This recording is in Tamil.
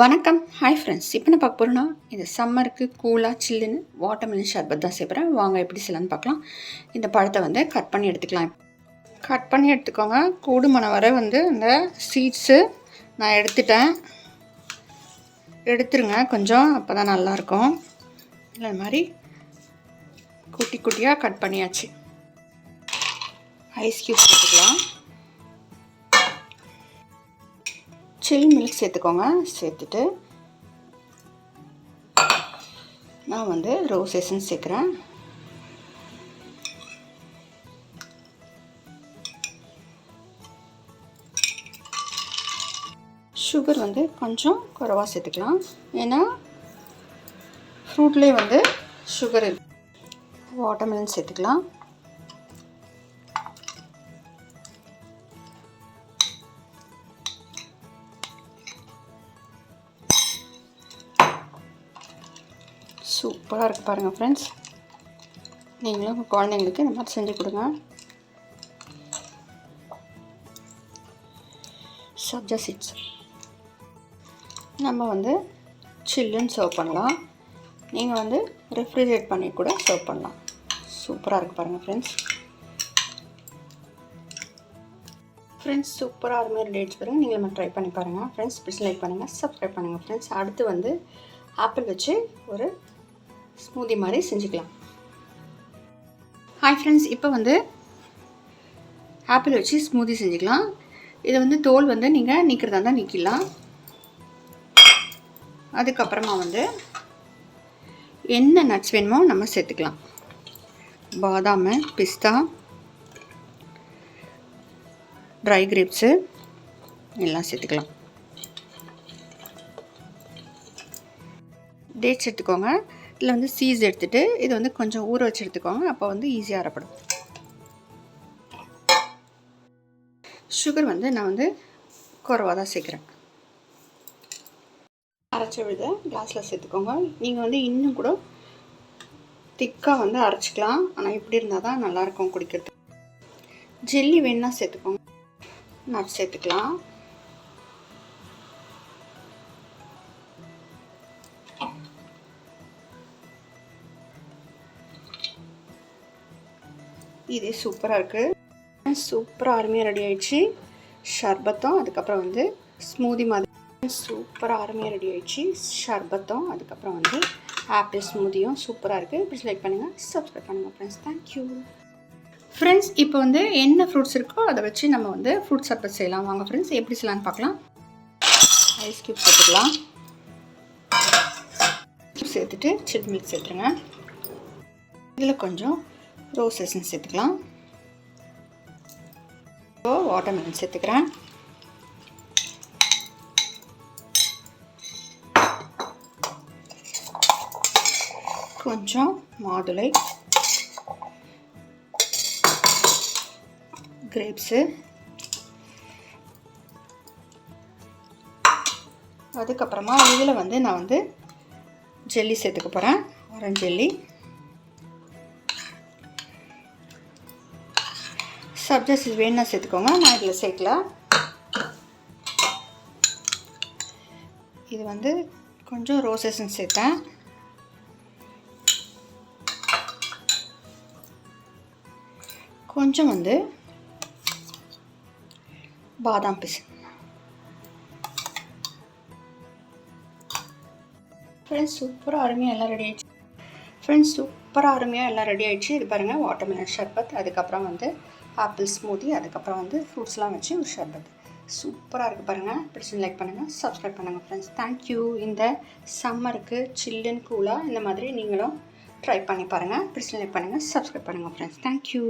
வணக்கம். ஹாய் ஃப்ரெண்ட்ஸ் இப்போ நான் பார்க்க போகிறோன்னா இது சம்மருக்கு கூலாக சில்லுன்னு வாட்டர்மெலன் ஷர்பத் தான் செய்கிறேன் வாங்க எப்படி செய்யலான்னு பார்க்கலாம். இந்த பழத்தை வந்து கட் பண்ணி எடுத்துக்கலாம். கட் பண்ணி எடுத்துக்கோங்க. கூடுமான வரை வந்து இந்த சீட்ஸு நான் எடுத்துட்டேன். எடுத்துருங்க. கொஞ்சம் அப்போ தான் நல்லாயிருக்கும். இல்லை மாதிரி குட்டி குட்டியாக கட் பண்ணியாச்சு. ஐஸ் க்யூப் போட்டுக்கலாம். சில் மில்க் சேர்த்துக்கோங்க. சேர்த்துட்டு நான் வந்து ரோஸ் எசன்ஸ் சேர்க்குறேன். சுகர் வந்து கொஞ்சம் குறவாக சேர்த்துக்கலாம். ஏன்னா ஃப்ரூட்லேயே வந்து சுகர் வாட்டர்மெலன் சேர்த்துக்கலாம். சூப்பராக இருக்குது பாருங்கள் ஃப்ரெண்ட்ஸ் நீங்களும் உங்கள் குழந்தைங்களுக்கு இந்த மாதிரி செஞ்சு கொடுங்க. சப்ஜா சீட்ஸ் நம்ம வந்து சில்லுன்னு சர்வ் பண்ணலாம். நீங்கள் வந்து ரெஃப்ரிஜரேட் பண்ணி கூட சர்வ் பண்ணலாம். சூப்பராக இருக்குது பாருங்கள் ஃப்ரெண்ட்ஸ் ஃப்ரெண்ட்ஸ் சூப்பராக அதுமாதிரி டேட்ஸ் பாருங்கள் நீங்களும் ட்ரை பண்ணி பாருங்கள் ஃப்ரெண்ட்ஸ் ப்ளீஸ் லைக் பண்ணுங்கள் சப்ஸ்கிரைப் பண்ணுங்கள் ஃப்ரெண்ட்ஸ் அடுத்து வந்து ஆப்பிள் வச்சு ஒரு ஸ்மூதி மாதிரி செஞ்சுக்கலாம். ஹாய் ஃப்ரெண்ட்ஸ் இப்போ வந்து ஆப்பிள் வச்சு ஸ்மூதி செஞ்சுக்கலாம். இதை வந்து தோல் வந்து நீங்கள் நீக்கிறதா இருந்தால் நீக்கிடலாம். அதுக்கப்புறமா வந்து என்ன நட்ஸ் வேணுமோ நம்ம சேர்த்துக்கலாம். பாதாம் பிஸ்தா ட்ரை கிரேப்ஸு எல்லாம் சேர்த்துக்கலாம். டேட்ஸ் எடுத்துக்கோங்க இதில் வந்து சீஸ் எடுத்துகிட்டு இது வந்து கொஞ்சம் ஊற வச்சு எடுத்துக்கோங்க அப்போ வந்து ஈஸியாக அரைப்படும். சுகர் வந்து நான் வந்து குறவாக தான் சேர்க்குறேன். அரைச்சி விழுத கிளாஸில் சேர்த்துக்கோங்க. நீங்கள் வந்து இன்னும் கூட திக்காக வந்து அரைச்சிக்கலாம். ஆனால் இப்படி இருந்தால் தான் நல்லாயிருக்கும் குடிக்கிறது ஜெல்லி வேணுன்னா சேர்த்துக்கோங்க. நட் சேர்த்துக்கலாம். இது சூப்பராக இருக்குது சூப்பராக அருமையாக ரெடி ஆயிடுச்சு. ஷர்பத்தும் அதுக்கப்புறம் வந்து ஸ்மூதி மாதிரி சூப்பராக அருமையாக ரெடி ஆயிடுச்சு. ஷர்பத்தும் அதுக்கப்புறம் வந்து ஆப்பிள் ஸ்மூதியும் சூப்பராக இருக்குது ப்ளீஸ் லைக் பண்ணுங்கள் சப்ஸ்கிரைப் பண்ணுங்கள் ஃப்ரெண்ட்ஸ் தேங்க்யூ ஃப்ரெண்ட்ஸ் இப்போ வந்து என்ன ஃப்ரூட்ஸ் இருக்கோ அதை வச்சு நம்ம வந்து ஃப்ரூட் சர்பத் செய்யலாம். வாங்க ஃப்ரெண்ட்ஸ் எப்படி செய்யலான்னு பார்க்கலாம். ஐஸ் க்யூப் சேர்த்துக்கலாம். சேர்த்துட்டு சில்லி மில்க் சேர்த்துருங்க. இதில் கொஞ்சம் ரோஸ் எசன்ஸ் சேர்த்துக்கலாம் இப்போ வாட்டர்மெலன் சேர்த்துக்கிறேன். கொஞ்சம் மாதுளை. கிரேப்ஸு அதுக்கப்புறமா இதில் வந்து நான் வந்து ஜெல்லி சேர்த்துக்க போகிறேன் ஆரஞ்சு ஜெல்லி சப்ஜெக்ட்ஸ் வேணும்னா சேர்த்துக்கோங்க. நான் இதில் சேர்க்கல. இது வந்து கொஞ்சம் ரோசஸ்ன்னு சேர்த்தேன். கொஞ்சம் வந்து பாதாம் பிசு. ஃப்ரெண்ட்ஸ் சூப்பராக அருமையாக எல்லாம் ரெடி ஆயிடுச்சு. ஃப்ரெண்ட்ஸ் சூப்பராக அருமையாக எல்லாம் ரெடி ஆயிடுச்சு. இது பாருங்கள் வாட்டர்மெலன் ஷர்பத் அதுக்கப்புறம் வந்து ஆப்பிள் ஸ்மூதி அதுக்கப்புறம் வந்து ஃப்ரூட்ஸ்லாம் வச்சு ஒரு ஷர்பத் சூப்பராக இருக்குது பாருங்கள் பிடிச்சி லைக் பண்ணுங்கள் சப்ஸ்கிரைப் பண்ணுங்கள் ஃப்ரெண்ட்ஸ் தேங்க்யூ இந்த சம்மருக்கு சில்லுன்னு கூலாக இந்த மாதிரி நீங்களும் ட்ரை பண்ணி பாருங்கள் பிடிச்சி லைக் பண்ணுங்கள் சப்ஸ்கிரைப் பண்ணுங்கள் ஃப்ரெண்ட்ஸ் தேங்க்யூ